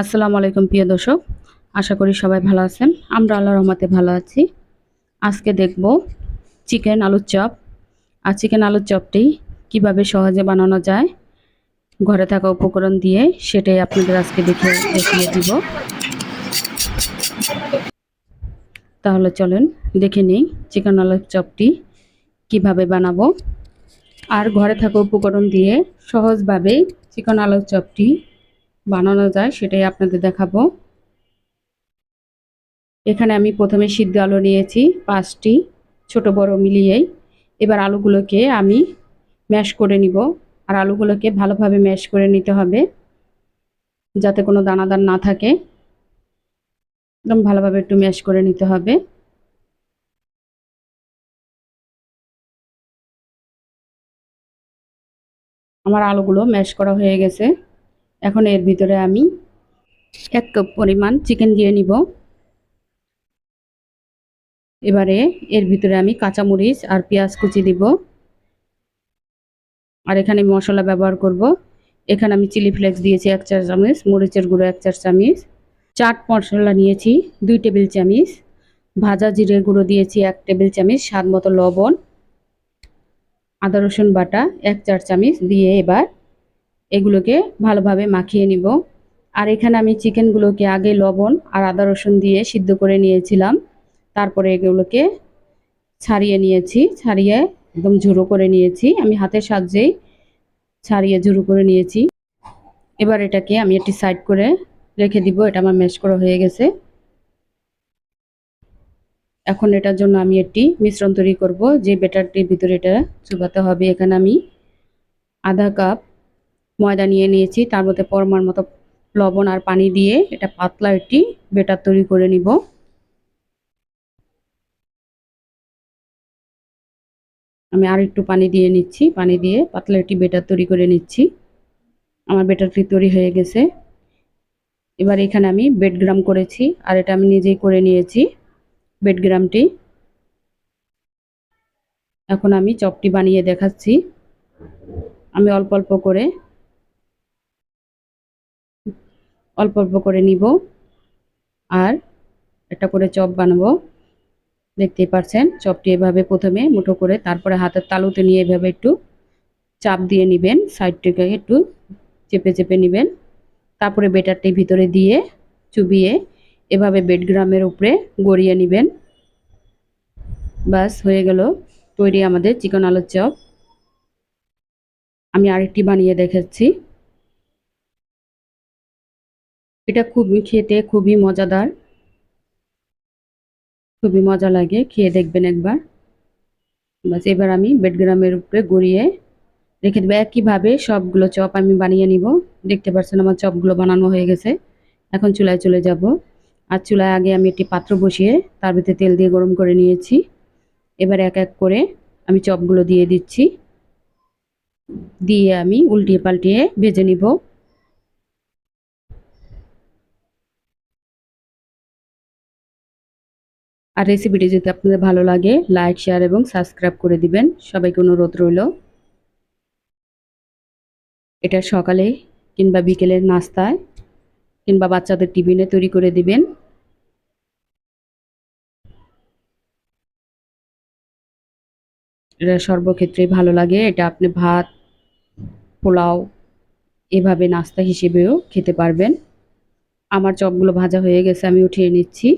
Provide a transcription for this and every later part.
আসসালামু আলাইকুম প্রিয় দর্শক, আশা করি সবাই ভালো আছেন। আমরা আল্লাহ রহমতে ভালো আছি। আজকে দেখব চিকেন আলুর চপ। আর চিকেন আলুর চপটি কীভাবে সহজে বানানো যায়, ঘরে থাকা উপকরণ দিয়ে সেটাই আপনাদের আজকে দেখে দেখিয়ে দিব। তাহলে চলেন দেখে নিই চিকেন আলুর চপটি কীভাবে বানাবো। আর ঘরে থাকা উপকরণ দিয়ে সহজভাবে চিকেন আলুর চপটি বানানো যায়, সেটাই আপনাদের দেখাবো। এখানে আমি প্রথমে সিদ্ধ আলু নিয়েছি, পাঁচটি, ছোট বড় মিলিয়েই। এবার আলুগুলোকে আমি ম্যাশ করে নিব, আর আলুগুলোকে ভালোভাবে ম্যাশ করে নিতে হবে, যাতে কোনো দানাদার না থাকে। একদম ভালোভাবে একটু ম্যাশ করে নিতে হবে। আমার আলুগুলো ম্যাশ করা হয়ে গেছে। এখন এর ভিতরে আমি এক কাপ পরিমাণ চিকেন দিয়ে নিব। এবারে এর ভিতরে আমি কাঁচামরিচ আর পেঁয়াজ কুচি দিব। আর এখানে মশলা ব্যবহার করব। এখানে আমি চিলি ফ্লেক্স দিয়েছি এক চার চামচ, মরিচের গুঁড়ো এক চার চামচ, চাট মশলা নিয়েছি দুই টেবিল চামচ, ভাজা জিরের গুঁড়ো দিয়েছি এক টেবিল চামচ, স্বাদ মতো লবণ, আদা রসুন বাটা এক চার চামচ দিয়ে এবার এগুলোকে ভালোভাবে মাখিয়ে নিব। আর এখানে আমি চিকেনগুলোকে আগে লবণ আর আদা রসুন দিয়ে সিদ্ধ করে নিয়েছিলাম। তারপরে এগুলোকে ছাড়িয়ে নিয়েছি, ছাড়িয়ে একদম ঝুড়ো করে নিয়েছি। আমি হাতের সাহায্যেই ছাড়িয়ে ঝুড়ো করে নিয়েছি। এবার এটাকে আমি একটি সাইড করে রেখে দিব, এটা আমার ম্যাশ করা হয়ে গেছে। এখন এটার জন্য আমি একটি মিশ্রণ তৈরি করব, যে বেটারটির ভিতরে এটা চুবাতে হবে। এখানে আমি আধা কাপ ময়দা নিয়ে নিয়েছি। তার মধ্যে পরমার মতো লবণ আর পানি দিয়ে এটা পাতলা একটি বেটার তৈরি করে নিব। আমি আর একটু পানি দিয়ে নিচ্ছি। পানি দিয়ে পাতলা একটি বেটার তৈরি করে নিচ্ছি। আমার বেটারটি তৈরি হয়ে গেছে। এবার এখানে আমি বেডগ্রাম করেছি আর এটা আমি নিজেই করে নিয়েছি বেডগ্রামটি এখন আমি চপটি বানিয়ে দেখাচ্ছি। আমি অল্প অল্প করে অল্প অল্প করে নিব। আর একটা করে চপ বানাবো। দেখতেই পাচ্ছেন চপটি এভাবে প্রথমে মুঠো করে তারপরে হাতের তালুতে নিয়ে এভাবে একটু চাপ দিয়ে নেবেন সাইড থেকে একটু চেপে চেপে নেবেন। তারপরে বেটারটি ভিতরে দিয়ে চুবিয়ে এভাবে বেডগ্রামের উপরে গড়িয়ে নেবেন। বাস হয়ে গেল তৈরি আমাদের চিকন আলুর চপ। আমি আরেকটি বানিয়ে দেখাচ্ছি। এটা খুবই খেতে খুবই মজাদার। খুবই মজা লাগে, খেয়ে দেখবেন একবার। বাস এবার আমি বেডগ্রামের উপরে গড়িয়ে রেখে দেবো। একইভাবে সবগুলো চপ আমি বানিয়ে নিব। দেখতে পাচ্ছেন আমার চপগুলো বানানো হয়ে গেছে। এখন চুলায় চলে যাব। আর চুলায় আগে আমি একটি পাত্র বসিয়ে তার ভিতরে তেল দিয়ে গরম করে নিয়েছি। এবার এক এক করে আমি চপগুলো দিয়ে দিচ্ছি। দিয়ে আমি উল্টিয়ে পাল্টিয়ে ভেজে নিব। আর রেসিপিটি যদি আপনাদের ভালো লাগে লাইক শেয়ার এবং সাবস্ক্রাইব করে দিবেন। সবাইকে অনুরোধ রইল। এটা সকালে কিংবা বিকেলের নাস্তায় কিংবা বাচ্চাদের টিফিনে তৈরি করে দিবেন। এটা সর্বক্ষেত্রে ভালো লাগে। এটা আপনি ভাত, পোলাও এভাবে নাস্তা হিসেবেও খেতে পারবেন। আমার চপগুলো ভাজা হয়ে গেছে, আমি উঠিয়ে নিচ্ছি।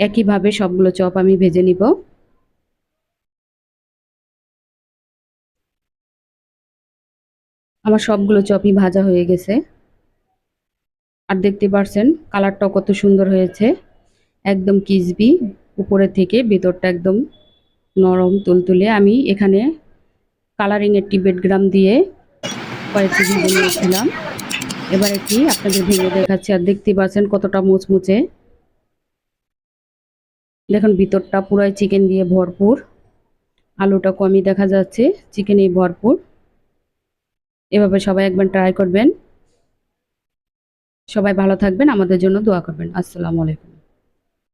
একইভাবে সবগুলো চপ আমি ভেজে নিব। আমার সবগুলো চপই ভাজা হয়ে গেছে। আর দেখতে পারছেন, কালারটাও কত সুন্দর হয়েছে। একদম কিসবি, উপরে থেকে ভেতরটা একদম নরম, তুলতুলে। আমি এখানে কালারিং একটি বেডগ্রাম দিয়ে কয়েকটি ভেঙে নিয়েছিলাম। এবার একটি আপনাদের ভেঙে দেখাচ্ছি। আর দেখতে পাচ্ছেন কতটা মুচমুচে। দেখুন, ভিতরটা পুরাই চিকেন দিয়ে ভরপুর। আলুটা কমই দেখা যাচ্ছে চিকেনে ভরপুর। এভাবে সবাই একবার ট্রাই করবেন। সবাই ভালো থাকবেন, আমাদের জন্য দোয়া করবেন। আসসালামু আলাইকুম।